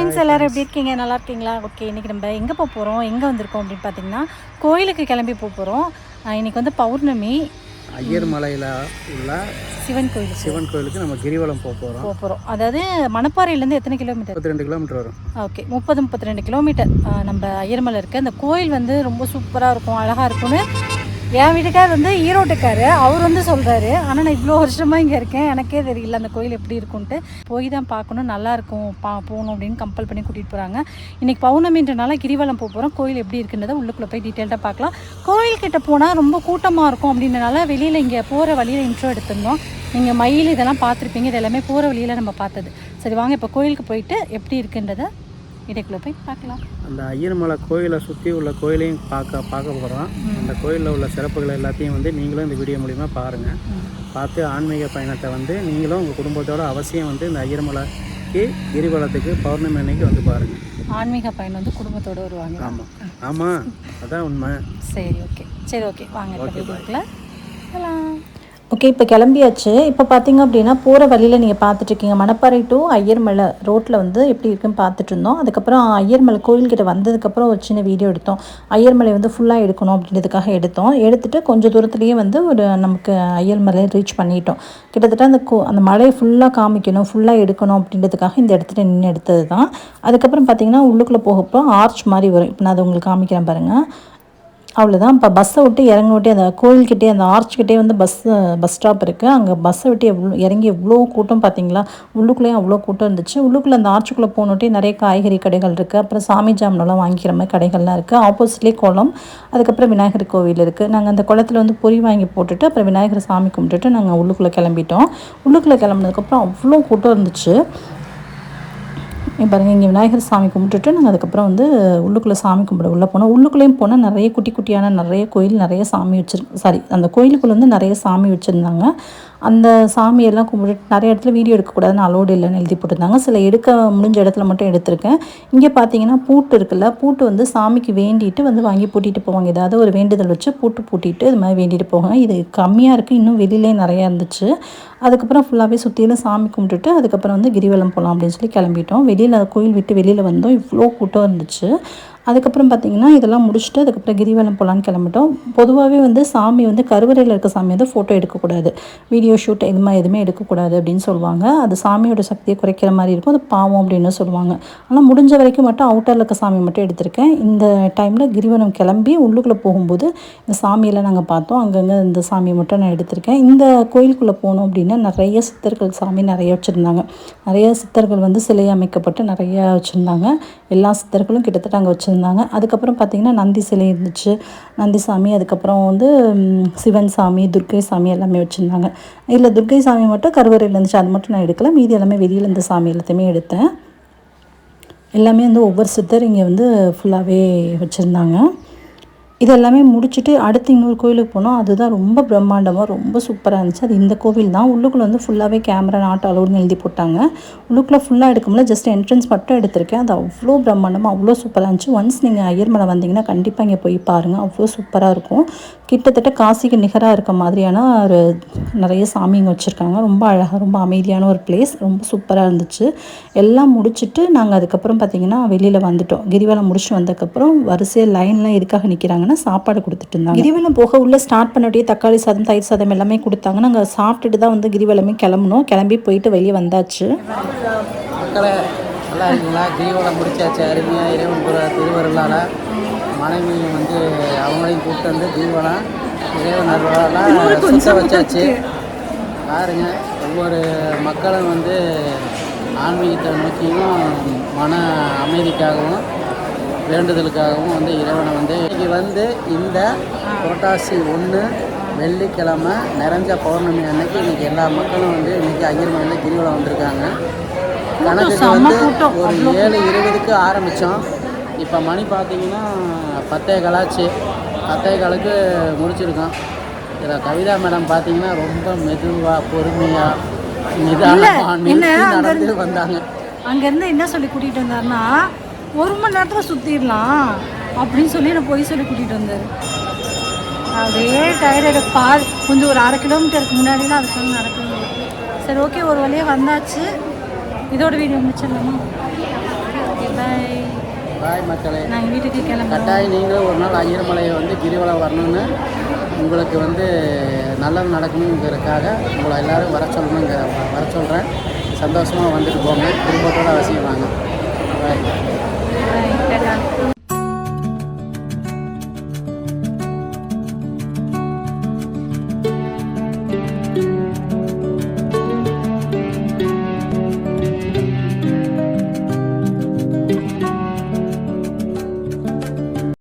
Friends எல்லாரும் எப்படி இருக்கீங்க? நல்லா இருக்கீங்களா? ஓகே இன்றைக்கி நம்ம எங்கே போக போகிறோம் எங்கே வந்திருக்கோம் அப்படின்னு பார்த்தீங்கன்னா கோயிலுக்கு கிளம்பி போக போகிறோம் இன்றைக்கி வந்து பௌர்ணமி. ஐயர் மலையில் உள்ள சிவன் கோயில் சிவன் கோயிலுக்கு நம்ம கிரிவலம் போக போகிறோம் போக போகிறோம் அதாவது மணப்பாறையிலேருந்து எத்தனை கிலோமீட்டர்? முப்பத்தி ரெண்டு கிலோமீட்டர் வரும். ஓகே முப்பது முப்பத்தி ரெண்டு கிலோமீட்டர் நம்ம ஐயர்மலை இருக்குது அந்த கோயில் வந்து ரொம்ப சூப்பராக இருக்கும் அழகாக இருக்கும்னு என் வீட்டுக்கார் வந்து ஈரோட்டுக்காரு. அவர் வந்து சொல்கிறாரு ஆனால் நான் இவ்வளோ வருஷமாக இங்கே இருக்கேன். எனக்கே தெரியல அந்த கோயில் எப்படி இருக்கும்ன்ட்டு. போய் தான் பார்க்கணும். நல்லா இருக்கும். பா போகணும் அப்படின்னு கம்பல் பண்ணி கூட்டிகிட்டு போகிறாங்க இன்றைக்கி பௌர்ணமின்றனால கிரிவலம் போக போகிறோம் கோயில் எப்படி இருக்குன்றதை உள்ளுக்குள்ளே போய் டீட்டெயில்டாக பார்க்கலாம். கோயில் கிட்டே போனால் ரொம்ப கூட்டமாக இருக்கும் அப்படின்றனால வெளியில் இங்கே போகிற வழியில் இன்ட்ரோ எடுத்திருந்தோம். நீங்கள் மயில் இதெல்லாம் பார்த்துருப்பீங்க. இது எல்லாமே போகிற வழியில் நம்ம பார்த்தது. சரி வாங்க இப்போ கோயிலுக்கு போயிட்டு எப்படி இருக்குன்றதை இடைக்குள்ளே போய் பார்க்கலாம். அந்த ஐயர் மலை கோயிலை சுற்றி உள்ள கோயிலையும் பார்க்க பார்க்க போகிறோம் அந்த கோயிலில் உள்ள சிறப்புகள் எல்லாத்தையும் வந்து நீங்களும் இந்த வீடியோ மூலிமா பாருங்கள் பார்த்து ஆன்மீக பயணத்தை வந்து நீங்களும் உங்கள் குடும்பத்தோட அவசியம் வந்து இந்த ஐயர் மலைக்கு கிரிவலத்துக்கு பௌர்ணமி அன்னைக்கு வந்து பாருங்கள் ஆன்மீக பயணம் வந்து குடும்பத்தோடு வருவாங்க. ஆமாம் ஆமாம் அதான் உண்மை. சரி ஓகே. சரி ஓகே. வாங்க வீட்டுக்குள்ள போகலாம். ஓகே இப்போ கிளம்பியாச்சு. இப்போ பார்த்தீங்க அப்படின்னா போகிற வழியில் நீங்கள் பார்த்துட்ருக்கீங்க மணப்பாறை டு ஐயர்மலை ரோட்டில் வந்து எப்படி இருக்குன்னு பார்த்துட்டு இருந்தோம். அதுக்கப்புறம் ஐயர்மலை கோயில்கிட்ட வந்ததுக்கப்புறம் ஒரு சின்ன வீடியோ எடுத்தோம். ஐயர்மலை வந்து ஃபுல்லாக எடுக்கணும் அப்படின்றதுக்காக எடுத்தோம். எடுத்துட்டு கொஞ்சம் தூரத்துலேயே வந்து ஒரு நமக்கு ஐயர்மலை ரீச் பண்ணிட்டோம். கிட்டத்தட்ட அந்த கோ அந்த மலையை ஃபுல்லாக காமிக்கணும் ஃபுல்லாக எடுக்கணும் அப்படின்றதுக்காக இந்த இடத்துல நின்று எடுத்தது தான் அதுக்கப்புறம் பார்த்தீங்கன்னா உள்ளுக்குள்ளே போகப்போ ஆர்ச் மாதிரி வரும். இப்போ நான் அதை உங்களுக்கு காமிக்கிறேன் பாருங்கள் அவ்வளோதான் இப்போ பஸ்ஸை விட்டு இறங்க விட்டு அந்த கோயில்கிட்டே அந்த ஆர்ச்கிட்டே வந்து பஸ் பஸ் ஸ்டாப் இருக்குது அங்கே பஸ்ஸை விட்டு எவ்வளோ இறங்கி எவ்வளோ கூட்டம் பார்த்தீங்களா உள்ளுக்குள்ளேயும் அவ்வளோ கூட்டம் இருந்துச்சு. உள்ளுக்குள்ளே அந்த ஆர்ச்சுக்குள்ளே போனோட்டே நிறைய காய்கறி கடைகள் இருக்குது அப்புறம் சாமி ஜாமனெல்லாம் வாங்கிக்கிற மாதிரி கடைகள்லாம் இருக்குது ஆப்போசிட்லேயே குளம் அதுக்கப்புறம் விநாயகர் கோவில் இருக்குது நாங்கள் அந்த குளத்துல வந்து பொறி வாங்கி போட்டுட்டு அப்புறம் விநாயகர் சாமி கும்பிட்டுட்டு நாங்கள் உள்ளுக்குள்ளே கிளம்பிட்டோம். உள்ளுக்குள்ளே கிளம்புனதுக்கப்புறம் அவ்வளோ கூட்டம் இருந்துச்சு. பாருங்கள் இங்கே விநாயகர் சாமி கும்பிட்டுட்டு நாங்கள் அதுக்கப்புறம் வந்து உள்ளுக்குள்ளே சாமி கும்பிட உள்ளே போனோம். உள்ளுக்குள்ளேயும் போனால் நிறைய குட்டி குட்டியான நிறைய கோயில் நிறைய சாமி வச்சிருக்கு சாரி அந்த கோயிலுக்குள்ளே வந்து நிறைய சாமி வச்சுருந்தாங்க. அந்த சாமியெல்லாம் கும்பிட்டு நிறைய இடத்துல வீடியோ எடுக்கக்கூடாதுன்னு அலோடு இல்லைன்னு எழுதி போட்டிருந்தாங்க. சில எடுக்க முடிஞ்ச இடத்துல மட்டும் எடுத்திருக்கேன். இங்கே பார்த்தீங்கன்னா பூட்டு இருக்குல்ல பூட்டு வந்து சாமிக்கு வேண்டிட்டு வந்து வாங்கி பூட்டிட்டு போவாங்க. ஏதாவது ஒரு வேண்டுதல் வச்சு பூட்டு பூட்டிட்டு இது மாதிரி வேண்டிட்டு போவாங்க. இது கம்மியாக இருக்குது இன்னும் வெளியிலே நிறையா இருந்துச்சு. அதுக்கப்புறம் ஃபுல்லாகவே சுற்றிலும் சாமி கும்பிட்டுட்டு அதுக்கப்புறம் வந்து கிரிவலம் போகலாம் அப்படின்னு சொல்லி கிளம்பிட்டோம். வெளியில் கோயில் விட்டு வெளியில் வந்தோம். இவ்வளோ கூட்டம் இருந்துச்சு. அதுக்கப்புறம் பார்த்திங்கன்னா இதெல்லாம் முடிச்சுட்டு அதுக்கப்புறம் கிரிவலம் போகலான்னு கிளம்பிட்டோம். பொதுவாகவே வந்து சாமி வந்து கருவறையில் இருக்க சாமி வந்து ஃபோட்டோ எடுக்கக்கூடாது. வீடியோ ஷூட் இது மாதிரி எதுவுமே எடுக்கக்கூடாது அப்படின்னு சொல்லுவாங்க. அது சாமியோட சக்தியை குறைக்கிற மாதிரி இருக்கும். அது பாவம் அப்படின்னு சொல்லுவாங்க. ஆனால் முடிஞ்ச வரைக்கும் மட்டும் அவுட்டரில் இருக்க சாமி மட்டும் எடுத்திருக்கேன். இந்த டைமில் கிரிவலம் கிளம்பி உள்ளுக்குள்ளே போகும்போது இந்த சாமியெல்லாம் நாங்கள் பார்த்தோம். அங்கங்கே இந்த சாமியை மட்டும் நான் எடுத்திருக்கேன். இந்த கோயிலுக்குள்ளே போனோம் அப்படின்னா நிறைய சித்தர்கள் சாமி நிறைய வச்சுருந்தாங்க. நிறைய சித்தர்கள் வந்து சிலை அமைக்கப்பட்டு நிறைய வச்சுருந்தாங்க. எல்லா சித்தர்களும் கிட்டத்தட்ட அங்கே வச்சுருந்தாங்க அதுக்கப்புறம் பார்த்திங்கன்னா நந்தி சிலை இருந்துச்சு. நந்தி சாமி அதுக்கப்புறம் வந்து சிவன் சாமி துர்க்கை சாமி எல்லாமே வச்சுருந்தாங்க. இல்லை துர்க்கை சாமி மட்டும் கருவறையில் இருந்துச்சு. அது மட்டும் நான் எடுக்கல. மீதி எல்லாமே வெளியில் இருந்த சாமி எல்லாத்தையுமே எடுத்தேன். எல்லாமே வந்து ஒவ்வொரு சித்தர் இங்கே வந்து ஃபுல்லாகவே வச்சுருந்தாங்க. இது எல்லாமே முடிச்சுட்டு அடுத்து இன்னொரு கோயிலுக்கு போனோம். அதுதான் ரொம்ப பிரம்மாண்டமாக ரொம்ப சூப்பராக இருந்துச்சு. அது இந்த கோவில் தான். உள்ளுக்குள்ளே வந்து ஃபுல்லாகவே கேமரா நாட் அலோடுன்னு எழுதி போட்டாங்க. உள்ளுக்குள்ளே ஃபுல்லாக எடுக்க முடியல ஜஸ்ட் என்ட்ரன்ஸ் மட்டும் எடுத்திருக்கேன். அது அவ்வளோ பிரம்மாண்டமாக அவ்வளோ சூப்பராக இருந்துச்சு. ஒன்ஸ் நீங்கள் ஐயர்மலை வந்தீங்கன்னா கண்டிப்பாக இங்கே போய் பாருங்கள் அவ்வளோ சூப்பராக இருக்கும். கிட்டத்தட்ட காசிக்கு நிகராக இருக்க மாதிரியான ஒரு நிறைய சாமிங்க வச்சுருக்காங்க. ரொம்ப அழகாக ரொம்ப அமைதியான ஒரு பிளேஸ் ரொம்ப சூப்பராக இருந்துச்சு. எல்லாம் முடிச்சுட்டு நாங்கள் அதுக்கப்புறம் பார்த்தீங்கன்னா வெளியில் வந்துட்டோம். கிரிவலம் முடிச்சுட்டு வந்ததுக்கப்புறம் வரிசையாக லைன்லாம் எதுக்காக நிற்கிறாங்கன்னா சாப்பாடு கொடுத்துட்டு இருந்தாங்க. கிரிவலம் போக உள்ளே ஸ்டார்ட் பண்ணோடே தக்காளி சாதம் தயிர் சாதம் எல்லாமே கொடுத்தாங்க. நாங்கள் சாப்பிட்டுட்டு தான் வந்து கிரிவலமே கிளம்புனோம். கிளம்பி போயிட்டு வெளியே வந்தாச்சு. நல்லா இருக்கீங்களா? கிரிவலம் முடிச்சாச்சு. அருமையாக இறைவன் திருவருளால் மனைவி வந்து அவங்களையும் கூப்பிட்டு வந்து கிரிவலம் இறைவன் அருளால் சுத்த வச்சாச்சு. பாருங்க ஒவ்வொரு மக்களும் வந்து ஆன்மீகத்தை நோக்கியும் மன அமைதிக்காகவும் வேண்டுதலுக்காகவும் வந்து இறைவனை வந்து இன்னைக்கு வந்து இந்த புரட்டாசி ஒன்று வெள்ளிக்கிழமை நிறைஞ்ச பௌர்ணமி அன்னைக்கு இன்னைக்கு எல்லா மக்களும் வந்து இன்னைக்கு ஐயர்மலையில் கிரிவலம் வந்திருக்காங்க. கணக்குக்கு வந்து ஒரு ஏழு இருபதுக்கு ஆரம்பித்தோம் இப்போ மணி பார்த்தீங்கன்னா பத்தே கலாச்சு. பத்தே காலுக்கு முடிச்சிருக்கோம். இதில் கவிதா மேடம் பார்த்தீங்கன்னா ரொம்ப மெதுவாக பொறுமையாக நிதானமாக நடந்து வந்தாங்க. அங்கேருந்து என்ன சொல்லி கூட்டிகிட்டு வந்தாருன்னா ஒரு மணி நேரத்தில் சுற்றிடலாம் அப்படின்னு சொல்லி நான் போய் சொல்லி கூட்டிகிட்டு வந்தார். அப்படியே டயர்டு பா கொஞ்சம் ஒரு அரை கிலோமீட்டருக்கு முன்னாடிலாம் அதுக்கு நடக்கணும் சரி ஓகே ஒரு வழியாக வந்தாச்சு. இதோட வீடியோ முடிச்சிடலாமா? பாய் பாய் மக்களே நாங்கள் வீட்டுக்கு கிளம்புறோம். கட்டாயம் நீங்களும் ஒரு நாள் ஐயர்மலையை வந்து கிரிவலம் வரணும்னு உங்களுக்கு வந்து நல்லது நடக்கணுங்கிறதுக்காக உங்களை எல்லாரும் வர சொல்லணுங்க வர சொல்கிறேன் சந்தோஷமாக வந்துட்டு போங்க. குடும்பத்தோட அவசியம் வாங்க பாய்